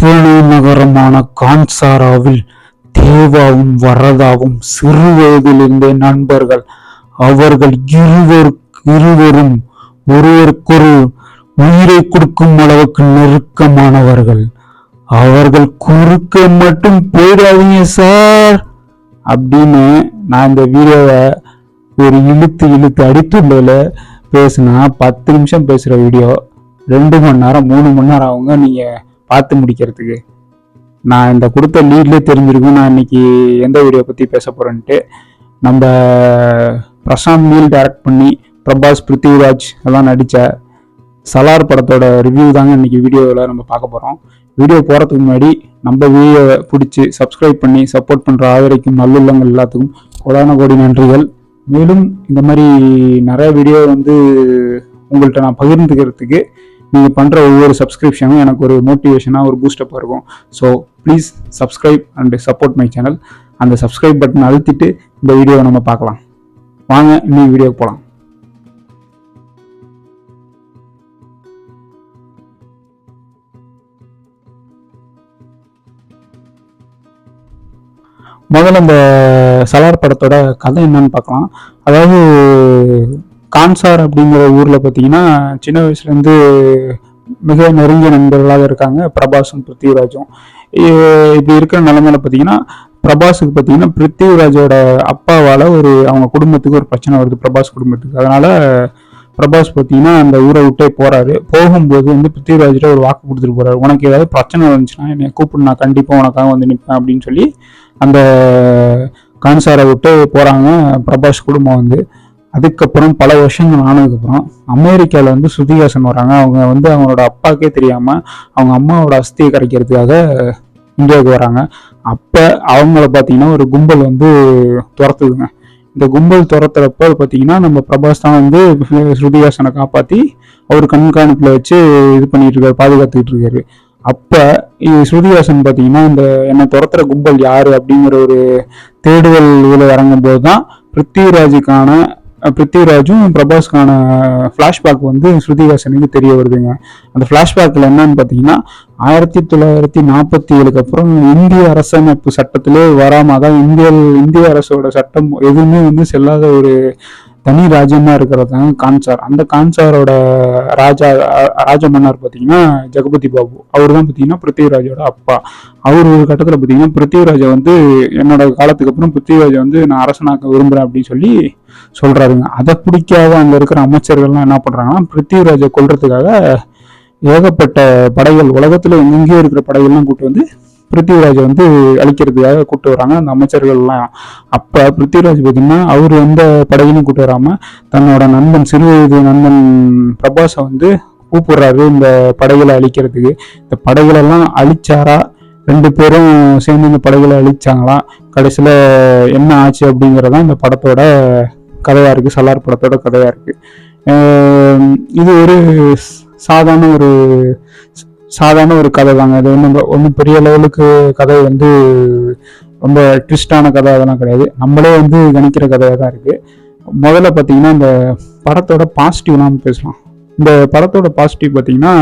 பூனை நகரமான கான்சாராவில் தேவாவும் வரதாவும் சிறு வயதிலிருந்தே நண்பர்கள். அவர்கள் இருவர் இருவரும் ஒருவருக்கொரு உயிரை கொடுக்கும் அளவுக்கு நெருக்கமானவர்கள். அவர்கள் குறுக்க மட்டும் போயிடாதீங்க சார் அப்படின்னு நான் இந்த வீடியோவை ஒரு இழுத்து இழுத்து அடித்துள்ளதில் பேசினா பத்து நிமிஷம் பேசுகிற வீடியோ. ரெண்டு மணி நேரம் மூணு மணி நேரம் ஆகுங்க நீங்கள் பார்த்து முடிக்கிறதுக்கு. நான் இந்த கொடுத்த லீட்லேயே தெரிஞ்சிருக்கும். நான் இன்னைக்கு எந்த வீடியோ பற்றி பேச போகிறேன்ட்டு நம்ம பிரசாந்த் மீல் டைரக்ட் பண்ணி பிரபாஸ் பிருத்திவிராஜ் எல்லாம் நடித்த சலார் படத்தோட ரிவ்யூ தாங்க இன்றைக்கி வீடியோவில் நம்ம பார்க்க போகிறோம் வீடியோ போகிறதுக்கு முன்னாடி நம்ம வீடியோவை பிடிச்சி சப்ஸ்கிரைப் பண்ணி சப்போர்ட் பண்ணுற ஆதரிக்கும் நல்லுள்ளங்கள் எல்லாத்துக்கும் கோடான கோடி நன்றிகள். மேலும் இந்த மாதிரி நிறைய வீடியோ வந்து உங்கள்கிட்ட நான் பகிர்ந்துக்கிறதுக்கு நீங்கள் பண்ணுற ஒவ்வொரு சப்ஸ்கிரிப்ஷனும் எனக்கு ஒரு மோட்டிவேஷனாக ஒரு பூஸ்டப்பாக இருக்கும் so please subscribe and support my channel அந்த சப்ஸ்கிரைப் பட்டன் அழுத்திட்டு இந்த வீடியோவை நம்ம பார்க்கலாம். வாங்க இன்னும் வீடியோ போகலாம் முதல்ல இந்த சலார் படத்தோட கதை என்னன்னு பார்க்கலாம். அதாவது கான்சார் அப்படிங்கிற ஊரில் பார்த்தீங்கன்னா சின்ன வயசுலேருந்து மிக நெருங்கிய நண்பர்களாக இருக்காங்க. பிரபாஸும் பிருத்திவிராஜும். இப்படி இருக்கிற நிலமையில பார்த்தீங்கன்னா பிரபாஸுக்கு பார்த்தீங்கன்னா பிருத்திவிராஜோட அப்பாவால் ஒரு அவங்க குடும்பத்துக்கு ஒரு பிரச்சனை வருது பிரபாஸ் குடும்பத்துக்கு. அதனால் பிரபாஸ் பார்த்தீங்கன்னா அந்த ஊரை விட்டே போகிறாரு போகும்போது வந்து பிருத்திவிராஜிட்ட ஒரு வாக்கு கொடுத்துட்டு போகிறாரு உனக்கு ஏதாவது பிரச்சனை வந்துச்சுன்னா என்னை கூப்பிடு நான் கண்டிப்பாக உனக்காக வந்து நிற்பேன் அப்படின்னு சொல்லி அந்த கான்சாரை விட்டு போகிறாங்க பிரபாஸ் குடும்பம் வந்து. அதுக்கப்புறம் பல வருஷங்கள் ஆனதுக்கப்புறம் அமெரிக்காவில் வந்து ஸ்ருதிஹாசன் வராங்க. அவங்க வந்து அவங்களோட அப்பாக்கே தெரியாமல் அவங்க அம்மாவோட அஸ்தியை கரைக்கிறதுக்காக இந்தியாவுக்கு வராங்க. அப்போ அவங்கள பார்த்தீங்கன்னா ஒரு கும்பல் வந்து துரத்துதுங்க. இந்த கும்பல் துரத்துறப்போ பார்த்தீங்கன்னா நம்ம பிரபாஸ் தான் வந்து ஸ்ருதிஹாசனை காப்பாற்றி அவர் கண்காணிப்பில் வச்சு இது பண்ணிட்டு இருக்காரு பாதுகாத்துக்கிட்டு இருக்காரு. அப்போ ஸ்ருதிஹாசன் பார்த்தீங்கன்னா இந்த என்னை துரத்துற கும்பல் யார் அப்படிங்கிற ஒரு தேடுதல் இதில் இறங்கும்போது தான் பிருத்திவிராஜுக்கான பிருத்திவிராஜும் பிரபாஸ்க்கான ஃப்ளாஷ்பேக் வந்து ஸ்ருதிஹாசனுக்கு தெரிய வருதுங்க. அந்த ஃப்ளாஷ்பேக்கில் என்னன்னு பார்த்தீங்கன்னா ஆயிரத்தி தொள்ளாயிரத்தி நாற்பத்தி ஏழுக்கு அப்புறம் இந்திய அரசமைப்பு சட்டத்திலே வராமல் தான் இந்திய இந்திய அரசோட சட்டம் எதுவுமே வந்து செல்லாத ஒரு தனி ராஜ்யமா இருக்கிறது தான் கான்சார். அந்த கான்சாரோட ராஜா ராஜ மன்னர் பார்த்தீங்கன்னா ஜெகபதி பாபு. அவர் தான் பார்த்தீங்கன்னா பிருத்திவிராஜோட அப்பா. அவர் ஒரு கட்டத்தில் பார்த்தீங்கன்னா பிருத்திவிராஜை வந்து என்னோட காலத்துக்கு அப்புறம் பிருத்திவிராஜை வந்து நான் அரசனாக்க விரும்புகிறேன் அப்படின்னு சொல்லி சொல்கிறாருங்க அதை பிடிக்காத அங்கே இருக்கிற அமைச்சர்கள்லாம் என்ன பண்ணுறாங்கன்னா பிருத்திவிராஜை கொல்றதுக்காக ஏகப்பட்ட படைகள் உலகத்தில் எங்கெங்கேயோ இருக்கிற படைகள்லாம் கூட்டு வந்து பிருத்திவிராஜை வந்து அழிக்கிறதுக்காக கூப்பிட்டு வராங்க. அந்த அமைச்சர்கள்லாம். அப்போ பிருத்திவிராஜ் பார்த்தீங்கன்னா அவர் எந்த படையிலும் கூட்டு வராமல் தன்னோட நண்பன் சிறு வயது நண்பன் பிரபாஸை வந்து கூப்பிடுறாரு இந்த படைகளை அழிக்கிறதுக்கு. இந்த படைகளெல்லாம் அழிச்சாரா? ரெண்டு பேரும் சேர்ந்து இந்த படைகளை அழிச்சாங்களா? கடைசியில் என்ன ஆச்சு அப்படிங்கிறதான் இந்த படத்தோட கதையாக இருக்குது சலார் படத்தோட கதையாக இருக்குது இது ஒரு சாதாரண ஒரு சாதாரண ஒரு கதை தாங்க. இது ஒன்றும் ஒன்றும் பெரிய லெவலுக்கு கதை வந்து ரொம்ப ட்விஸ்டான கதை அதெல்லாம் கிடையாது. நம்மளே வந்து கணிக்கிற கதையாக தான் இருக்குது முதல்ல பார்த்தீங்கன்னா இந்த படத்தோட பாசிட்டிவ்லாம் பேசலாம். இந்த படத்தோட பாசிட்டிவ் பார்த்தீங்கன்னா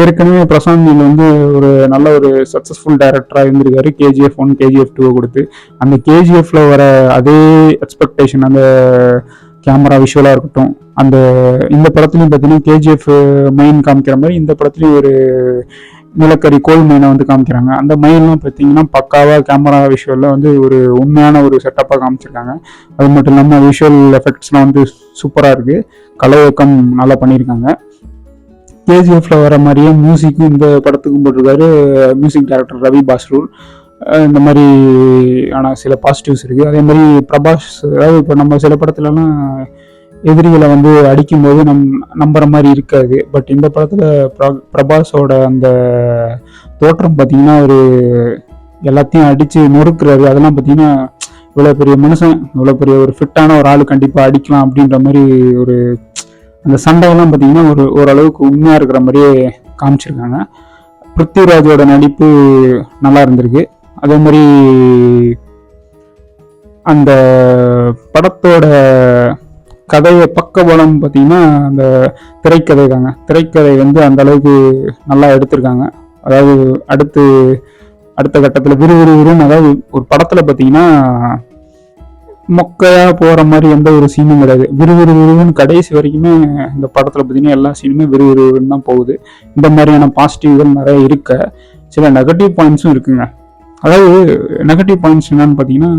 ஏற்கனவே பிரசாந்த் நீல் வந்து ஒரு நல்ல ஒரு சக்ஸஸ்ஃபுல் டைரக்டராக இருந்திருக்காரு. கேஜிஎஃப் ஒன் கேஜிஎஃப் டூவை கொடுத்து. அந்த கேஜிஎஃப்ல வர அதே எக்ஸ்பெக்டேஷன் அந்த கேமரா விஷுவலாக இருக்கட்டும் அந்த இந்த படத்துலையும் பார்த்தீங்கன்னா கேஜிஎஃப் மெயின் காமிக்கிற மாதிரி இந்த படத்துலையும் ஒரு நிலக்கரி கோல் மைனை வந்து காமிக்கிறாங்க. அந்த மைன்லாம் பார்த்தீங்கன்னா பக்காவாக கேமரா விஷுவலில் வந்து ஒரு உண்மையான ஒரு செட்டப்பாக காமிச்சிருக்காங்க. அது மட்டும் இல்லாமல் விஷுவல் எஃபெக்ட்ஸ்லாம் வந்து சூப்பராக இருக்குது கலையக்கம் நல்லா பண்ணியிருக்காங்க. கேஜிஎஃப்ல வர மாதிரியே மியூசிக்கும் இந்த படத்துக்கும் போட்டிருக்காரு. மியூசிக் டைரக்டர் ரவி பாஸ்ரூர் இந்த மாதிரி ஆனால் சில பாசிட்டிவ்ஸ் இருக்குது அதே மாதிரி பிரபாஸ் அதாவது இப்போ நம்ம சில படத்துலலாம் எதிரிகளை வந்து அடிக்கும்போது நம் நம்புற மாதிரி இருக்காது. பட் இந்த படத்தில் பிரபாஸோட அந்த தோற்றம் பார்த்தீங்கன்னா ஒரு எல்லாத்தையும் அடித்து நொறுக்குறாரு. அதெல்லாம் பார்த்தீங்கன்னா இவ்வளோ பெரிய மனுஷன் இவ்வளோ பெரிய ஒரு ஃபிட்டான ஒரு ஆள் கண்டிப்பாக அடிக்கலாம் அப்படின்ற மாதிரி ஒரு அந்த சண்டையெல்லாம் பார்த்தீங்கன்னா ஒரு ஓரளவுக்கு உண்மையாக இருக்கிற மாதிரியே காமிச்சிருக்காங்க. பிருத்திவிராஜோட நடிப்பு நல்லா இருந்திருக்கு. அதே மாதிரி அந்த படத்தோட கதையை பக்கபலம் பார்த்தீங்கன்னா அந்த திரைக்கதை தாங்க திரைக்கதை வந்து அந்த அளவுக்கு நல்லா எடுத்திருக்காங்க. அதாவது அடுத்து அடுத்த கட்டத்தில் விறுவிறுவிறுன்னு அதாவது ஒரு படத்தில் பார்த்தீங்கன்னா மொக்கையாக போகிற மாதிரி எந்த ஒரு சீனும் கிடையாது. விறுவிறு விறுவிறுவிறுன்னு கடைசி வரைக்குமே இந்த படத்தில் பார்த்தீங்கன்னா எல்லா சீனுமே விறுவிறுன்னு தான் போகுது. இந்த மாதிரியான பாசிட்டிவ்கள் நிறைய இருக்க சில நெகட்டிவ் பாயிண்ட்ஸும் இருக்குங்க. அதாவது நெகட்டிவ் பாயிண்ட்ஸ் என்னன்னு பார்த்தீங்கன்னா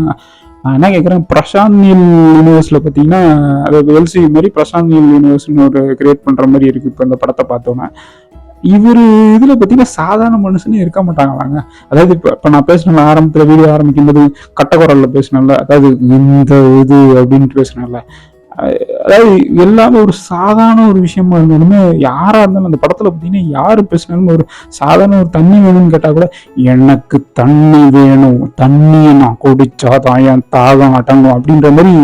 நான் என்ன கேட்குறேன் பிரசாந்த் நீல் யூனிவர்ஸில் பார்த்தீங்கன்னா அதாவது எல்சி மாதிரி பிரசாந்த் நீல் யூனிவர்ஸ்னு ஒரு கிரியேட் பண்ணுற மாதிரி இருக்குது இப்போ இந்த படத்தை பார்த்தோன்னே இவர் இதில் பார்த்தீங்கன்னா சாதாரண மனுஷனே இருக்க மாட்டாங்களாங்க. அதாவது இப்போ இப்போ நான் பேசினல ஆரம்பத்தில் வீடியோ ஆரம்பிக்கும் போது கட்டக்குரலில் பேசினால அதாவது இந்த இது அப்படின்ட்டு பேசினால அதாவது எல்லாமே ஒரு சாதாரண ஒரு விஷயமா இருந்தாலுமே யாராக இருந்தாலும் அந்த படத்தில் பார்த்தீங்கன்னா யார் பேசினாலும் ஒரு சாதாரண ஒரு தண்ணி வேணும்னு கேட்டால் கூட எனக்கு தண்ணி வேணும். தண்ணியை நான் குடிச்சாதான் என் தாகம் அடங்கும். அப்படின்ற மாதிரி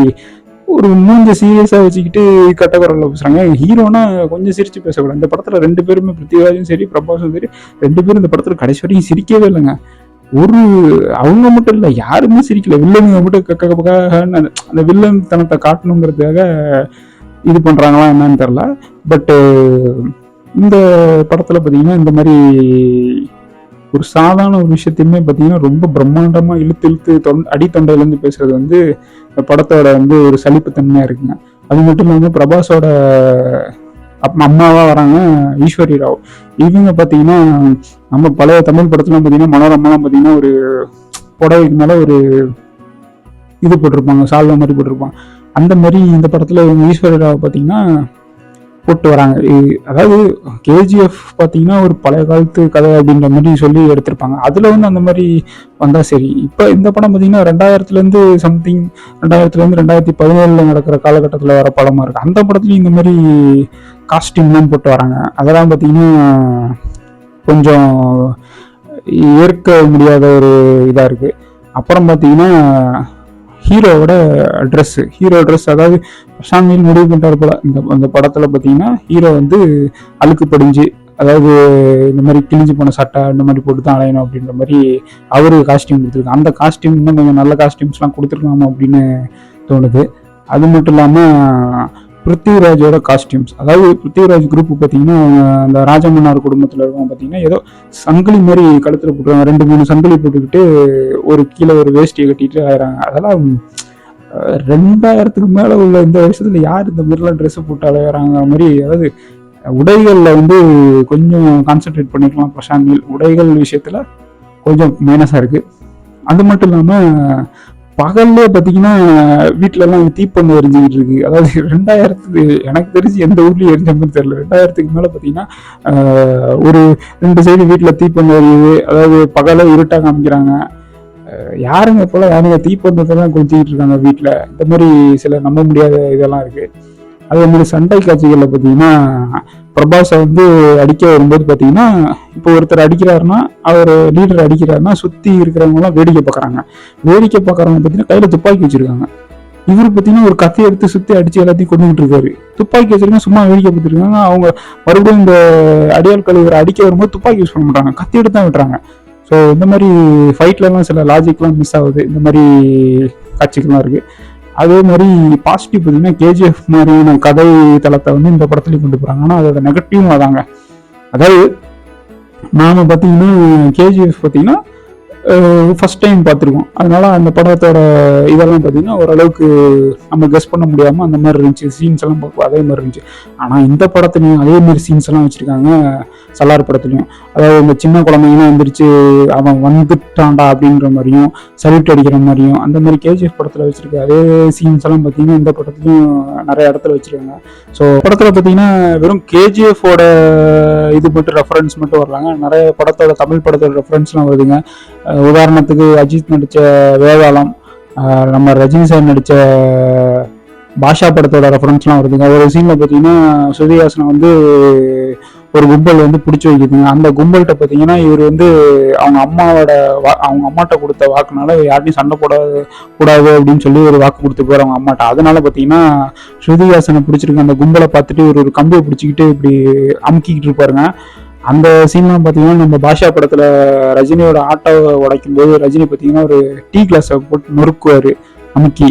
ஒரு மூஞ்ச சீரியஸா வச்சுக்கிட்டு கட்டக்குரல்ல பேசுறாங்க. ஹீரோனா கொஞ்சம் சிரிச்சு பேசக்கூடாது. இந்த படத்துல ரெண்டு பேருமே பிருத்திவிராஜும் சரி பிரபாஸும் சரி ரெண்டு பேரும் இந்த படத்துல கடைசி வரைக்கும் சிரிக்கவே இல்லைங்க. ஒரு அவங்க மட்டும் இல்லை யாருமே சிரிக்கல. வில்லனுங்க மட்டும் கக்க அந்த- வில்லன் தனத்தை காட்டணுங்கிறதுக்காக இது பண்றாங்களா என்னன்னு தெரில பட்டு இந்த படத்துல பாத்தீங்கன்னா இந்த மாதிரி ஒரு சாதாரண ஒரு விஷயத்தையுமே பார்த்தீங்கன்னா ரொம்ப பிரம்மாண்டமாக இழுத்து இழுத்து தொண் அடித்தொண்டையிலேருந்து பேசுறது வந்து இந்த படத்தோட வந்து ஒரு சலிப்புத்தன்மையாக இருக்குங்க. அது மட்டும் இல்லாமல் பிரபாஸோட அப்~ அம்மாவா வராங்க ஈஸ்வரி ராவ். இவங்க பார்த்தீங்கன்னா நம்ம பழைய தமிழ் படத்துலாம் பார்த்தீங்கன்னா மனோரமாலாம் பார்த்தீங்கன்னா ஒரு புடவைக்கு மேலே ஒரு இது போட்டிருப்பாங்க சால்வை மாதிரி போட்டிருப்பாங்க. அந்த மாதிரி இந்த படத்தில் இவங்க ஈஸ்வரி ராவ் பார்த்தீங்கன்னா போட்டு வராங்க. அதாவது கேஜிஎஃப் பார்த்தீங்கன்னா ஒரு பழைய காலத்து கதை அப்படின்ற மாதிரி சொல்லி எடுத்திருப்பாங்க. அதில் வந்து அந்த மாதிரி வந்தால் சரி. இப்போ இந்த படம் பார்த்தீங்கன்னா ரெண்டாயிரத்துலேருந்து சம்திங் ரெண்டாயிரத்துலேருந்து ரெண்டாயிரத்தி பதினேழில் நடக்கிற காலகட்டத்தில் வர படமாக இருக்குது அந்த படத்துலையும் இந்த மாதிரி காஸ்டியூம்லாம் போட்டு வராங்க. அதெல்லாம் பார்த்தீங்கன்னா கொஞ்சம் ஏற்க முடியாத ஒரு இதாக இருக்குது அப்புறம் பார்த்தீங்கன்னா ஹீரோவோட ட்ரெஸ்ஸு ஹீரோ ட்ரெஸ் அதாவது பிரசாந்த் முடிவு பண்ணிட்டாரு போல. இந்த அந்த படத்தில் பார்த்தீங்கன்னா ஹீரோ வந்து அழுக்கு படிஞ்சு அதாவது இந்த மாதிரி கிழிஞ்சு போன சட்டை இந்த மாதிரி போட்டு தான் அலையணும் அப்படின்ற மாதிரி அவரு காஸ்டியூம் கொடுத்துருக்காங்க அந்த காஸ்டியூம் இன்னும் கொஞ்சம் நல்ல காஸ்டியூம்ஸ்லாம் கொடுத்துருக்காங்க அப்படின்னு தோணுது. அது மட்டும் இல்லாமல் பிருத்திவிராஜோட காஸ்டியூம்ஸ் அதாவது பிருத்திவிராஜ் குரூப் பார்த்தீங்கன்னா அந்த ராஜமன்னார் குடும்பத்தில் இருக்கவங்க பார்த்தீங்கன்னா ஏதோ சங்கிலி மாதிரி கழுத்தில் போட்டுருவாங்க. ரெண்டு மூணு சங்கிலி போட்டுக்கிட்டு ஒரு கீழே ஒரு வேஷ்டியை கட்டிட்டு ஆயிடுறாங்க. அதெல்லாம் ரெண்டாயிரத்துக்கு மேலே உள்ள இந்த வருஷத்தில் யார் இந்த மாதிரிலாம் ட்ரெஸ்ஸை போட்டு அலையிறாங்க மாதிரி அதாவது உடைகளில் வந்து கொஞ்சம் கான்சென்ட்ரேட் பண்ணிக்கலாம் பிரசாந்த் உடைகள் விஷயத்தில் கொஞ்சம் மைனஸாக இருக்குது அது மட்டும் இல்லாமல் பகல்லே பார்த்தீங்கன்னா வீட்டிலலாம் தீப்பந்து எரிஞ்சுக்கிட்டு இருக்கு. அதாவது ரெண்டாயிரத்துக்கு எனக்கு தெரிஞ்சு எந்த ஊர்லேயும் எரிஞ்ச மாதிரி தெரியல. ரெண்டாயிரத்துக்கு மேலே பார்த்தீங்கன்னா ஒரு ரெண்டு சைடு வீட்டில் தீப்பந்து எரியுது. அதாவது பகல இருட்டாக காமிக்கிறாங்க. யாருங்க இப்போலாம் யாருங்க தீப்பந்தத்தெல்லாம் கொளுத்திக்கிட்டு இருக்காங்க வீட்டில் இந்த மாதிரி சில நம்ப முடியாத இதெல்லாம் இருக்குது அதே மாதிரி சண்டை காட்சிகளில் பார்த்தீங்கன்னா பிரபாஸை வந்து அடிக்க வரும்போது பார்த்தீங்கன்னா இப்போ ஒருத்தர் அடிக்கிறாருன்னா அவர் லீடர் அடிக்கிறாருன்னா சுற்றி இருக்கிறவங்கலாம் வேடிக்கை பார்க்குறாங்க வேடிக்கை பார்க்குறவங்க பார்த்தீங்கன்னா கையில் துப்பாக்கி வச்சிருக்காங்க. இவர் பார்த்தீங்கன்னா ஒரு கத்தை எடுத்து சுற்றி அடித்து எல்லாத்தையும் கொண்டுகிட்டு இருக்காரு துப்பாக்கி வச்சிருக்காங்க சும்மா வேடிக்கை பார்த்துருக்காங்க அவங்க மறுபடியும் இந்த அடியால் கழுவுற அடிக்க வரும்போது துப்பாக்கி யூஸ் பண்ண மாட்டாங்க. கத்தி எடுத்து தான் விட்டுறாங்க. ஸோ இந்த மாதிரி ஃபைட்லலாம் சில லாஜிக்லாம் மிஸ் ஆகுது. இந்த மாதிரி காட்சிகள்லாம் இருக்குது அதே மாதிரி பாசிட்டிவ் பார்த்தீங்கன்னா கேஜிஎஃப் மாதிரியான கதை தளத்தை வந்து இந்த படத்துலையும் கொண்டு போகிறாங்க ஆனால் அதோட நெகட்டிவும் அதாங்க. அதாவது நாம் பார்த்தீங்கன்னா கேஜிஎஃப் பார்த்தீங்கன்னா ஃபஸ்ட் டைம் பார்த்துருக்கோம். அதனால அந்த படத்தோட இதெல்லாம் பார்த்தீங்கன்னா ஓரளவுக்கு நம்ம கெஸ் பண்ண முடியாமல் அந்த மாதிரி இருந்துச்சு. சீன்ஸ் எல்லாம் பார்ப்போம் அதே மாதிரி இருந்துச்சு. ஆனால் இந்த படத்துலையும் அதே மாதிரி சீன்ஸ் எல்லாம் வச்சுருக்காங்க சலார் படத்துலையும். அதாவது இந்த சின்ன குழந்தைங்களாம் வந்துருச்சு அவன் வந்துட்டான்டா அப்படின்ற மாதிரியும் சல்யூட் அடிக்கிற மாதிரியும் அந்த மாதிரி கேஜிஎஃப் படத்தில் வச்சுருக்க அதே சீன்ஸ் எல்லாம் பார்த்தீங்கன்னா இந்த படத்துலையும் நிறைய இடத்துல வச்சுருக்காங்க. ஸோ படத்தில் பார்த்தீங்கன்னா வெறும் கேஜிஎஃபோட இது மட்டும் ரெஃபரன்ஸ் மட்டும் வரலாங்க. நிறைய படத்தோட தமிழ் படத்தோட ரெஃபரன்ஸ்லாம் வருதுங்க. உதாரணத்துக்கு அஜித் நடித்த வேதாளம் நம்ம ரஜினி சார் நடித்த பாஷா படத்தோட ரெஃபரன்ஸ்லாம் வருதுங்க. ஒரு சீனில் பார்த்தீங்கன்னா சுதிஹாசனை வந்து ஒரு கும்பல் வந்து பிடிச்சி வைக்குதுங்க. அந்த கும்பல்கிட்ட பார்த்தீங்கன்னா இவர் வந்து அவங்க அம்மாவோட வா- அவங்க அம்மாட்ட கொடுத்த வாக்குனால யார்ட்டையும் சண்டை போட கூடாது அப்படின்னு சொல்லி ஒரு வாக்கு கொடுத்து போகிற அவங்க அம்மாட்ட. அதனால பார்த்தீங்கன்னா ஸ்ருதிஹாசனை பிடிச்சிருக்க அந்த கும்பலை பார்த்துட்டு இவர் ஒரு கம்பியை பிடிச்சிக்கிட்டு இப்படி அமுக்கிக்கிட்டு இருப்பாருங்க. அந்த சீன்லாம் பார்த்தீங்கன்னா நம்ம பாஷா படத்தில் ரஜினியோட ஆட்டோவை உடைக்கும் போது ரஜினி பார்த்தீங்கன்னா ஒரு டீ கிளாஸை போட்டு நொறுக்குவார் அமுக்கி.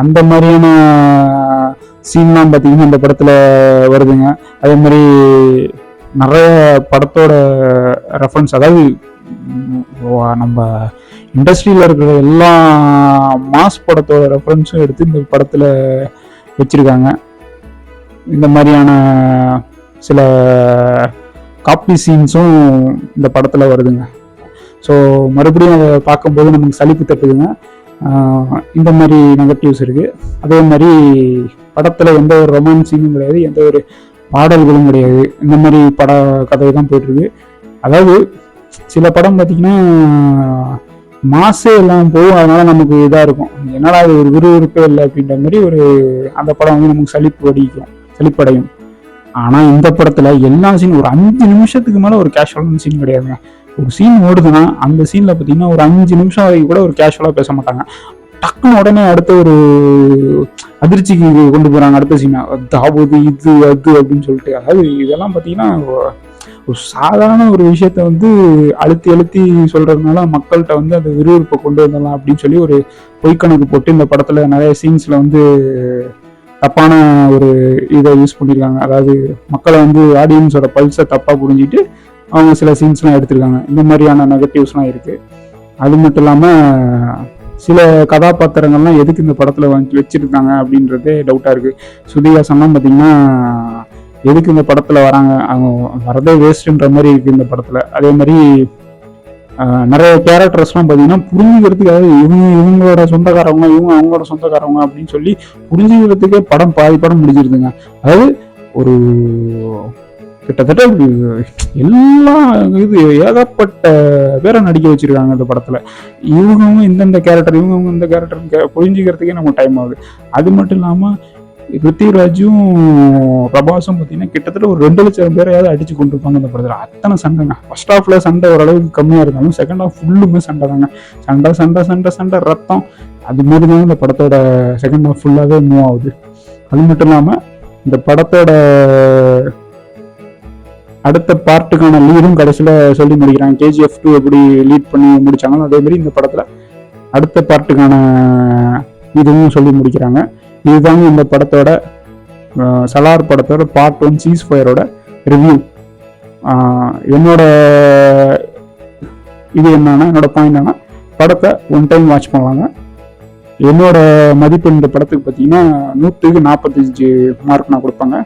அந்த மாதிரியான சீன்லாம் பார்த்தீங்கன்னா இந்த படத்தில் வருதுங்க. அதே மாதிரி நிறைய படத்தோட ரெஃபரன்ஸ் அதாவது நம்ம இண்டஸ்ட்ரியில் இருக்கிற எல்லா மாஸ் படத்தோட ரெஃபரன்ஸும் எடுத்து இந்த படத்தில் வச்சுருக்காங்க. இந்த மாதிரியான சில காப்பி சீன்ஸும் இந்த படத்தில் வருதுங்க. ஸோ மறுபடியும் அதை பார்க்கும்போது நமக்கு சலிப்பு தட்டுதுங்க. இந்த மாதிரி நெகட்டிவ்ஸ் இருக்குது அதே மாதிரி படத்தில் எந்த ஒரு ரொமான்ஸிங்கும் கிடையாது எந்த ஒரு பாடல்களும் கிடையாது. இந்த மாதிரி பட கதை தான் போயிட்டுருக்கு. அதாவது சில படம் பார்த்தீங்கன்னா மாசே எல்லாம் போகும். அதனால நமக்கு இதாக இருக்கும். என்னடா அது ஒரு விறுவிறுப்பே இல்லை அப்படின்ற மாதிரி ஒரு அந்த படம் வந்து நமக்கு சலிப்பு அடிக்கும் சலிப்படையும். ஆனால் இந்த படத்தில் எல்லா சீன் ஒரு அஞ்சு நிமிஷத்துக்கு மேலே ஒரு கேஷுவலான சீன் கிடையாதுங்க. ஒரு சீன் ஓடுதுன்னா அந்த சீனில் பார்த்தீங்கன்னா ஒரு அஞ்சு நிமிஷம் வரைக்கும் கூட ஒரு கேஷுவலாக பேச மாட்டாங்க. டக்குன்னு உடனே அடுத்த ஒரு அதிர்ச்சிக்கு கொண்டு போகிறாங்க அடுத்த சீனை அதாவது இது அது அப்படின்னு சொல்லிட்டு. அதாவது இதெல்லாம் பார்த்தீங்கன்னா ஒரு சாதாரண ஒரு விஷயத்த வந்து அழுத்தி அழுத்தி சொல்றதுனால மக்கள்கிட்ட வந்து அந்த விறுவிறுப்பை கொண்டு வந்துடலாம் அப்படின்னு சொல்லி ஒரு பொய்க்கணக்கு போட்டு இந்த படத்துல நிறைய சீன்ஸ்ல வந்து தப்பான ஒரு இதை யூஸ் பண்ணியிருக்காங்க அதாவது மக்களை வந்து ஆடியன்ஸோட பல்ஸை தப்பாக புரிஞ்சிட்டு அவங்க சில சீன்ஸ்லாம் எடுத்திருக்காங்க. இந்த மாதிரியான நெகட்டிவ்ஸ்லாம் இருக்குது அது மட்டும் இல்லாமல் சில கதாபாத்திரங்கள்லாம் எதுக்கு இந்த படத்தில் வந்து வச்சுருக்காங்க அப்படின்றதே டவுட்டாக இருக்குது சுதிகாசன்லாம் பார்த்தீங்கன்னா எதுக்கு இந்த படத்தில் வராங்க? அவங்க வரதே வேஸ்ட்டுன்ற மாதிரி இருக்குது இந்த படத்தில். அதே மாதிரி நிறைய கேரக்டர்ஸ்லாம் பார்த்தீங்கன்னா புரிஞ்சுக்கிறதுக்காக இவங்க இவங்களோட சொந்தக்காரவங்க இவங்க அவங்களோட சொந்தக்காரவங்க அப்படின்னு சொல்லி புரிஞ்சுக்கிறதுக்கே படம் பாதி படம் முடிஞ்சிருதுங்க. அதாவது ஒரு கிட்டத்தட்ட எல்லா இது ஏகப்பட்ட பேரை நடிக்க வச்சிருக்காங்க இந்த படத்தில். இவங்கவுங்க இந்தந்த கேரக்டர் இவங்கவுங்க இந்த கேரக்டர் புரிஞ்சுக்கிறதுக்கே நமக்கு டைம் ஆகுது. அது மட்டும் இல்லாமல் பிருத்திவிராஜும் பிரபாஸும் பார்த்தீங்கன்னா கிட்டத்தட்ட ஒரு ரெண்டு லட்சம் பேரையாவது அடிச்சு கொண்டு இருப்பாங்க அந்த படத்தில் அத்தனை சண்டைங்க. ஃபர்ஸ்ட் ஹாஃப்ல சண்டை ஓரளவுக்கு கம்மியாக இருந்தாலும் செகண்ட் ஹாஃப் ஃபுல்லுமே சண்டை தாங்க. சண்டை சண்டை சண்டை சண்டை ரத்தம். அது மாதிரி தான் இந்த படத்தோட செகண்ட் ஹாஃப் ஃபுல்லாகவே மூவ் ஆகுது. அது மட்டும் இல்லாமல் இந்த படத்தோட அடுத்த பார்ட்டுக்கான லீடும் கடைசியில் சொல்லி முடிக்கிறாங்க. கேஜிஎஃப் டூ எப்படி லீட் பண்ணி முடிச்சாங்களோ அதே மாதிரி இந்த படத்தில் அடுத்த பார்ட்டுக்கான இதுவும் சொல்லி முடிக்கிறாங்க. இதுதாங்க இந்த படத்தோட சலார் படத்தோட பார்ட் ஒன் சீஸ் ஃபயரோட ரிவ்யூ என்னோட இது என்னன்னா என்னோட பாயிண்ட் என்னன்னா படத்தை ஒன் டைம் வாட்ச் பண்ணலாங்க. என்னோட மதிப்பு இந்த படத்துக்கு பார்த்தீங்கன்னா நூற்றுக்கு நாற்பத்தஞ்சு மார்க் நான் கொடுப்பேங்க.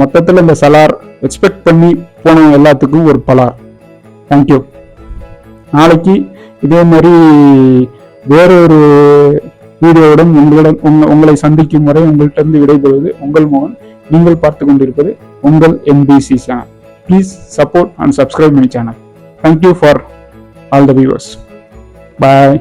மொத்தத்தில் இந்த சலார் எக்ஸ்பெக்ட் பண்ணி போன எல்லாத்துக்கும் ஒரு பலார் தேங்க்யூ நாளைக்கு இதே மாதிரி வேறொரு வீடியோவுடன் உங்களிடம் உங்க- உங்களை சந்திக்கும் வரை உங்கள்கிட்ட இருந்து விடைபெறுவது உங்கள் மோகன். நீங்கள் பார்த்து கொண்டிருப்பது உங்கள் MBC channel please support and subscribe my channel thank you for all the viewers bye